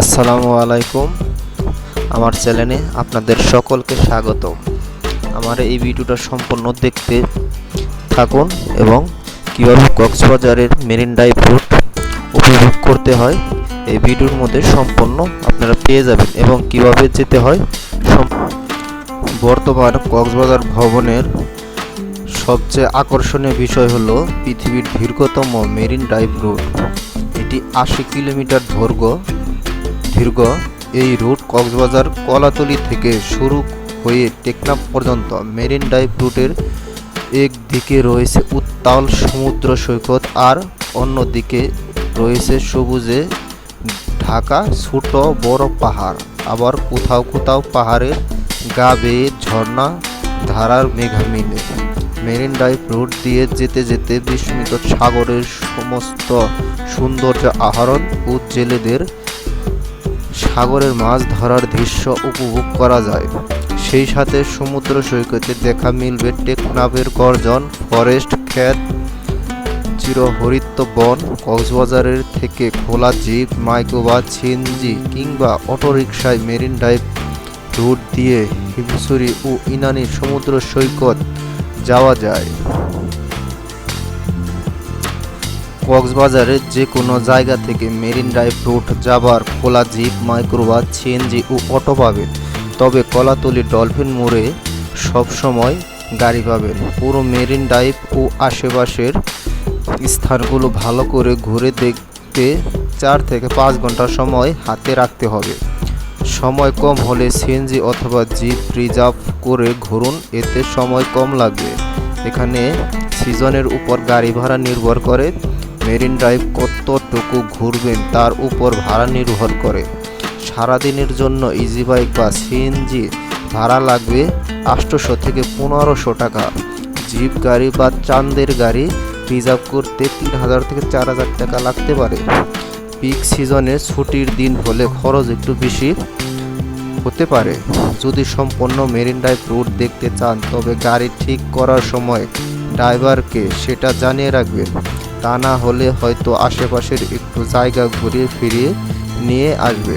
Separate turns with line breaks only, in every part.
আসসালামু আলাইকুম। আমার চ্যানেলে আপনাদের সকলকে স্বাগত আমার এই ভিডিওটা সম্পূর্ণ দেখতে থাকুন এবং কীভাবে কক্সবাজারের মেরিন ড্রাইভ রুট উপভোগ করতে হয়, এই ভিডিওর মধ্যে সম্পূর্ণ আপনারা পেয়ে যাবেন এবং কীভাবে যেতে হয় বর্তমান কক্সবাজার ভবনের সবচেয়ে আকর্ষণীয় বিষয় হলো পৃথিবীর দীর্ঘতম মেরিন ড্রাইভ রুট। এটি আশি কিলোমিটার দৈর্ঘ্য। দীর্ঘ এই রুট কক্সবাজার কলাতলি থেকে শুরু হয়ে টেকনাফ পর্যন্ত মেরিন ড্রাইভ রুটের একদিকে রয়েছে উত্তাল সমুদ্র সৈকত আর অন্যদিকে রয়েছে সবুজে ঢাকা ছোট বড় পাহাড়। আবার কোথাও কোথাও পাহাড়ের গা বেয়ে ঝর্ণা ধারার মেঘা মিলে মেরিন ড্রাইভ রুট দিয়ে যেতে যেতে বিস্মিত সাগরের সমস্ত সৌন্দর্য আহরণ ও জেলেদের সাগরের মাছ ধরার দৃশ্য উপভোগ করা যায়। সেই সাথে সমুদ্র সৈকতে দেখা মিলবে টেকনাফের গর্জন, ফরেস্ট খ্যাত চিরহরিত বন, কক্সবাজারের থেকে খোলা জিপ মাইক্রোবাস সিএনজি কিংবা অটোরিকশায় মেরিন ড্রাইভ রুট দিয়ে হিমসুরি ও ইনানি সমুদ্র সৈকত যাওয়া যায়। কক্সবাজারের যে কোনো জায়গা থেকে মেরিন ড্রাইভ রুট যাবার কোলা জিপ, মাইক্রোবাস, সিএনজি ও অটো পাবেন। তবে কলাতলি ডলফিন মোড়ে সবসময় গাড়ি পাবেন। পুরো মেরিন ড্রাইভ ও আশেপাশের স্থানগুলো ভালো করে ঘুরে দেখতে চার থেকে পাঁচ ঘণ্টা সময় হাতে রাখতে হবে। সময় কম হলে সিএনজি অথবা জিপ রিজার্ভ করে ঘুরুন, এতে সময় কম লাগবে। এখানে সিজনের উপর গাড়ি ভাড়া নির্ভর করে। মেরিন ড্রাইভ কতটুকু ঘুরবেন তার উপর ভাড়া নির্ভর করে। সারাদিনের জন্য ইজি বাইক বা সিএনজি ভাড়া লাগবে আটশোশো থেকে পনেরোশো টাকা। জিপ গাড়ি বা চান্দের গাড়ি রিজার্ভ করতে তিন হাজার থেকে চার হাজার টাকা লাগতে পারে। পিক সিজনে ছুটির দিন হলে খরচ একটু বেশি হতে পারে। যদি সম্পূর্ণ মেরিন ড্রাইভ রুট দেখতে চান, তবে গাড়ি ঠিক করার সময় ড্রাইভারকে সেটা জানিয়ে রাখবেন। তা না হলে হয়তো আশেপাশের একটু জায়গা ঘুরিয়ে ফিরিয়ে নিয়ে আসবে।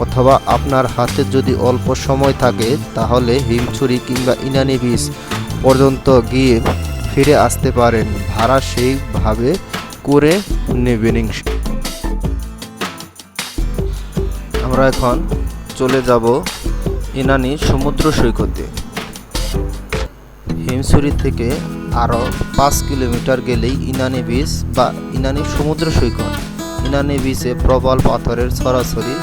অথবা আপনার হাতে যদি অল্প সময় থাকে, তাহলে হিমছড়ি কিংবা ইনানি বিচ পর্যন্ত গিয়ে ফিরে আসতে পারেন। ভাড়া সেইভাবে করে নেবেন আমরা এখন চলে যাব ইনানি সমুদ্র সৈকতে। হিমসুরি থেকে আরও পাঁচ কিলোমিটার গেলেই ইনানি বিচ বা ইনানি সমুদ্র সৈকত। ইনানি বিচে প্রবল পাথরের ছড়াছড়ি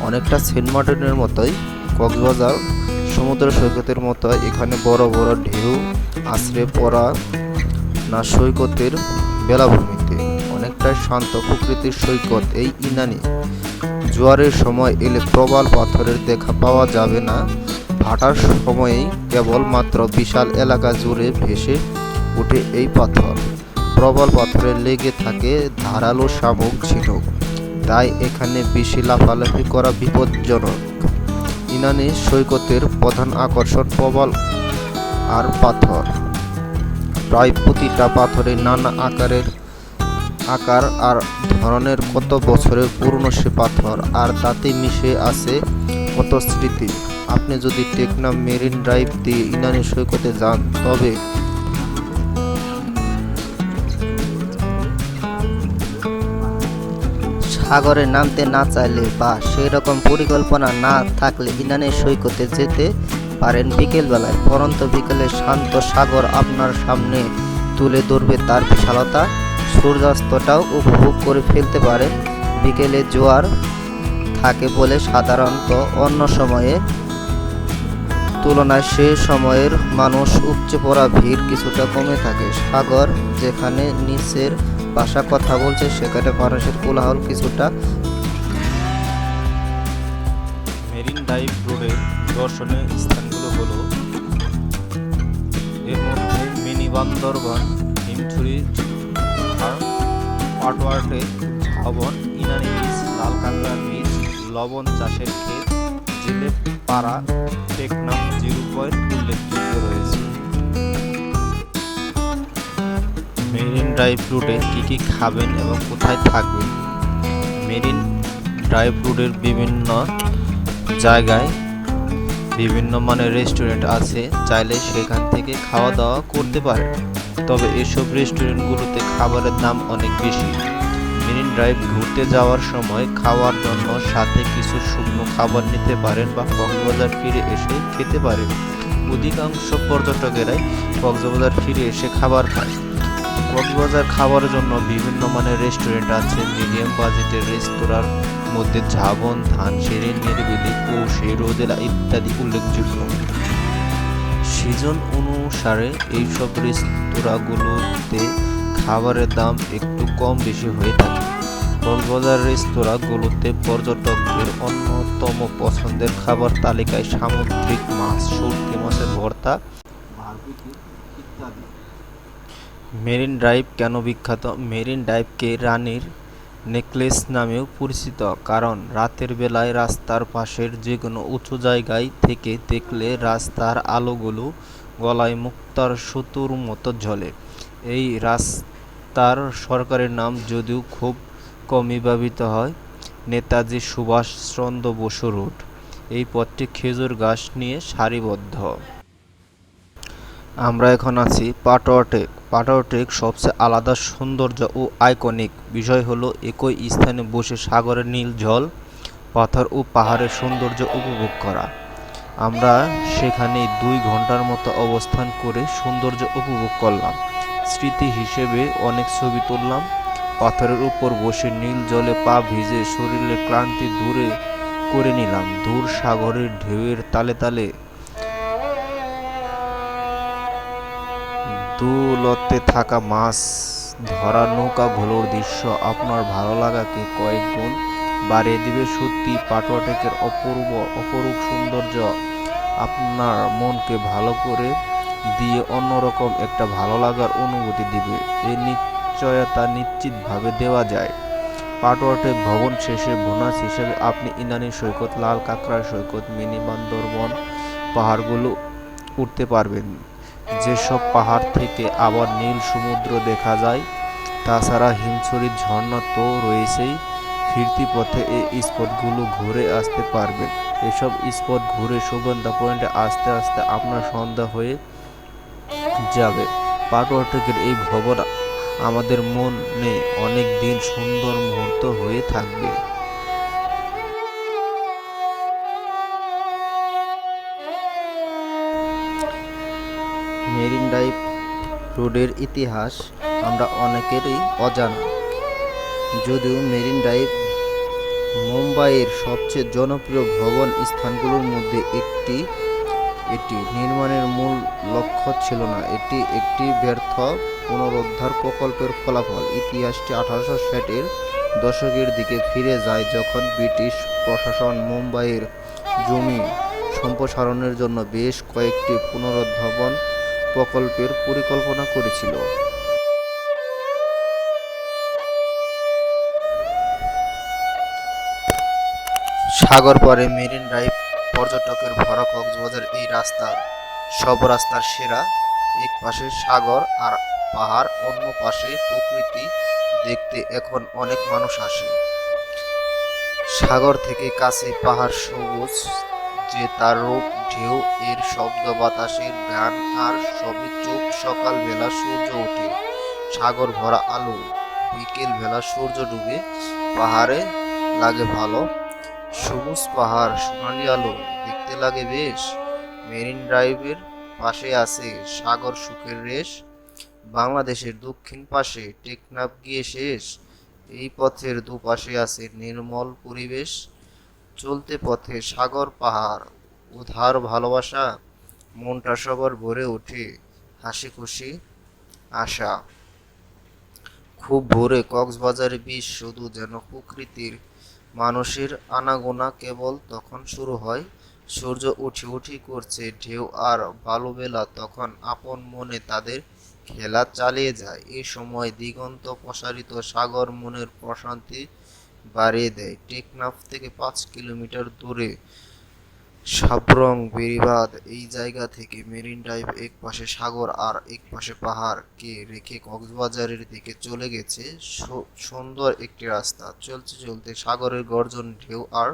অনেকটা সেন্ট মার্টিনের মতোই কক্সবাজার সমুদ্র সৈকতের মতো এখানে বড় বড় ঢেউ আশ্রে পড়া না সৈকতের বেলাভূমিতে। অনেকটাই শান্ত প্রকৃতির সৈকত এই ইনানি। জোয়ারের সময় এলে প্রবল পাথরের দেখা পাওয়া যাবে না। ভাটার সময়েই কেবলমাত্র বিশাল এলাকা জুড়ে ভেসে ওঠে এই পাথর। প্রবল পাথরে লেগে থাকে ধারালো শামুক ঝিনুক। তাই এখানে বেশি লাফালাফি করা বিপজ্জনক। ইনানি সৈকতের প্রধান আকর্ষণ প্রবল আর পাথর। প্রায় প্রতিটা পাথরে নানা আকারের আকার আর ধরনের কত বছরের পুরনো সে পাথর আর তাতে মিশে আছে কত স্মৃতি। আপনি যদি টেকনাম মেরিন ড্রাইভ দিয়ে ইনানি সৈকতে যান, তবে সাগরে নামতে না চাইলে বা সেই রকম পরিকল্পনা না থাকলে ইনানি সৈকতে যেতে পারেন বিকেলবেলায়। পরন্ত বিকেলে শান্ত সাগর আপনার সামনে তুলে ধরবে তার বিশালতা। সূর্যাস্তটাও উপভোগ করে ফেলতে পারেন বিকেলে জোয়ার থাকে বলে সাধারণত অন্য সময়ে তুলনায় সে সময়ের মানুষ উপচে পড়া ভিড় কিছুটা কমে থাকে। সাগর যেখানে নিচের ভাষা কথা বলছে, সেখানে মানুষের কোলাহল কিছুটা
মেরিন ড্রাইভ রোডে দর্শনীয় স্থানগুলো হলো এর মধ্যে মিনি বান্দরবান, হিমছড়ি আর পাটওয়ার্টে ভবন ইনানি বীচ লালকাঙ্গা বীচ লবণ চাষের ক্ষেত জেলে পাড়া টেকনাম জিরো পয়েন্ট উল্লেখযোগ্য রয়েছে।
মেরিন ড্রাইভ রুটে কী কী খাবেন এবং কোথায় থাকবেন মেরিন
ড্রাইভ রোডের বিভিন্ন জায়গায় বিভিন্ন মানের রেস্টুরেন্ট আছে, চাইলে সেখান থেকে খাওয়া দাওয়া করতে পারেন। তবে এসব রেস্টুরেন্টগুলোতে খাবারের দাম অনেক বেশি। মেরিন ড্রাইভ ঘুরতে যাওয়ার সময় খাওয়ার জন্য সাথে কিছু শুকনো খাবার নিতে পারেন বা কক্সবাজার ফিরে এসে খেতে পারেন। অধিকাংশ পর্যটকেরাই কক্সবাজার ফিরে এসে খাবার খায়। কক্সবাজার খাবারের জন্য বিভিন্ন মানের রেস্টুরেন্ট আছে। মিডিয়াম বাজেটের রেস্তোরাঁর মধ্যে ঝাবন, ধান ধানসিঁড়ি নিরিবিলি কৌশি রোদেলা ইত্যাদি উল্লেখযোগ্য। সিজন অনুসারে এইসব রেস্তোরাঁগুলোতে খাবারের দাম একটু কম বেশি হয়ে থাকে। কক্সবাজার রেস্তোরাঁগুলোতে পর্যটকদের অন্যতম পছন্দের খাবার তালিকায় সামুদ্রিক মাছ শুটকি মাছের ভর্তা ইত্যাদি। মেরিন ড্রাইভ কেন বিখ্যাত? মেরিন ড্রাইভকে রানীর নেকলেস নামেও পরিচিত, কারণ রাতের বেলায় রাস্তার পাশের যে কোনো উঁচু জায়গায় থেকে দেখলে রাস্তার আলোগুলো গলায় মুক্তার সুতুর মতো ঝলে। এই রাস্তার সরকারের নাম যদিও খুব কমই ব্যবহৃত হয়, নেতাজি সুভাষচন্দ্র বসু রোড। এই পথটি খেজুর গাছ নিয়ে সারিবদ্ধ। আমরা এখন আছি পাটোয়াটেক পাটোয়াটেক সবচেয়ে আলাদা সৌন্দর্য ও আইকনিক বিষয় হলো একই স্থানে বসে সাগরের নীল জল, পাথর ও পাহাড়ের সৌন্দর্য উপভোগ করা। আমরা সেখানে দুই ঘণ্টার মতো অবস্থান করে সৌন্দর্য উপভোগ করলাম। স্মৃতি হিসেবে অনেক ছবি তুললাম। পাথরের উপর বসে নীল জলে পা ভিজে শরীরের ক্লান্তি দূরে করে নিলাম। দূর সাগরের ঢেউয়ের তালে তালে দুলতে থাকা মাছ ধরা নৌকা ঘোলোর দৃশ্য আপনার ভালো লাগাকে কয়েক গুণ বাড়িয়ে দিবে। সত্যি, পাটোয়াটেকের অপূর্ব, অপরূপ সৌন্দর্য আপনার মনকে ভালো করে দিয়ে অন্যরকম একটা ভালো লাগার অনুভূতি দিবে। এই নিশ্চয়তা নিশ্চিতভাবে দেওয়া যায়। পাটোয়াটেক ভবন শেষে বোনাস হিসেবে আপনি ইনানি সৈকত, লাল কাঁকড়া সৈকত, মিনি বান্দরবন পাহাড়গুলো উঠতে পারবেন। যেসব পাহাড় থেকে আবার নীল সমুদ্র দেখা যায়, তাছাড়া হিমছড়ির ঝর্ণা তো রয়েছেই, ফিরতি পথে এই স্পটগুলো ঘুরে আসতে পারবেন। এসব স্পট ঘুরে সুগন্ধা পয়েন্টে আস্তে আস্তে আপনার সন্ধ্যা হয়ে যাবে। পাটওয়াটেকের এই ভবন আমাদের মনে অনেক দিন সুন্দর মুহূর্ত হয়ে থাকবে।
রোডের ইতিহাস আমরা অনেকেরই অজানা। যদিও মেরিন ড্রাইভ মুম্বাইয়ের সবচেয়ে জনপ্রিয় ভবন স্থানগুলোর মধ্যে একটি, এটি নির্মাণের মূল লক্ষ্য ছিল না। এটি একটি ব্যর্থ পুনরুদ্ধার প্রকল্পের ফলাফল। ইতিহাসটি আঠারোশো ষাটের দশকের দিকে ফিরে যায় যখন ব্রিটিশ প্রশাসন মুম্বাইয়ের জমি সম্প্রসারণের জন্য বেশ কয়েকটি পুনরুদ্ধাবন প্রকল্পের পরিকল্পনা করেছিল। সাগর পরে মেরিন ড্রাইভ পর্যটকের ভরা কক্সবাজার এই রাস্তার সব রাস্তার সেরা। এক পাশে সাগর আর পাহাড়, অন্য পাশে প্রকৃতি দেখতে এখন অনেক মানুষ আসে। সাগর থেকে কাছে পাহাড় সবুজ যে তার রূপ ঢেউ, এর শব্দ বাতাসের গান আর সবে চোখ সকালবেলা সূর্য ওঠে। সাগর ভরা আলো, বিকেল বেলা সূর্য ডুবে, পাহাড়ে লাগে ভালো। সবুজ পাহাড়, সোনালি আলো, দেখতে লাগে বেশ। মেরিন ড্রাইভের পাশে আছে সাগর সুখের রেশ। বাংলাদেশের দক্ষিণ পাশে টেকনাফ গিয়ে শেষ। এই পথের দুপাশে আছে নির্মল পরিবেশ। চলতে পথে সাগর, পাহাড় উধার ভালোবাসা, মনটা সবার ভরে ওঠে হাসি খুশি আশা। খুব ভোরে কক্সবাজারে বিষ শুধু যেন প্রকৃতির মানুষের আনাগোনা কেবল তখন শুরু হয়। সূর্য উঠি উঠি করছে ঢেউ আর ভালো বেলা তখন আপন মনে তাদের খেলা চালিয়ে যায়। এই সময় দিগন্ত প্রসারিত সাগর মনের প্রশান্তি বাড়িয়ে দেয়। টেকনাফ থেকে পাঁচ কিলোমিটার দূরে সাব্রং বেড়িবাঁধ, এই জায়গা থেকে মেরিন ড্রাইভ এক পাশে সাগর আর এক পাশে পাহাড়কে রেখে কক্সবাজারের দিকে চলে গেছে সুন্দর একটি রাস্তা। চলতে চলতে সাগরের গর্জন, ঢেউ আর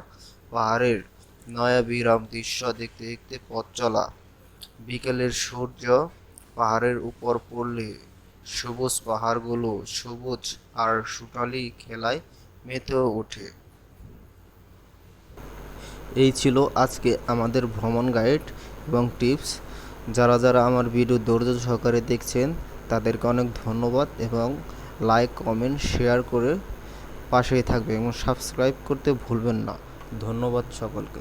পাহাড়ের নয়াবিরাম দৃশ্য দেখতে দেখতে পথ চলা। বিকেলের সূর্য পাহাড়ের উপর পড়লে সবুজ পাহাড়গুলো সবুজ আর সোনালি খেলায় মেতে ওঠে। এই ছিল আজকে আমাদের ভ্রমণ গাইড এবং টিপস যারা যারা আমার ভিডিও ধৈর্য সহকারে দেখছেন, তাদেরকে অনেক ধন্যবাদ এবং লাইক কমেন্ট শেয়ার করে পাশেই থাকবে এবং সাবস্ক্রাইব করতে ভুলবেন না। ধন্যবাদ সকলকে।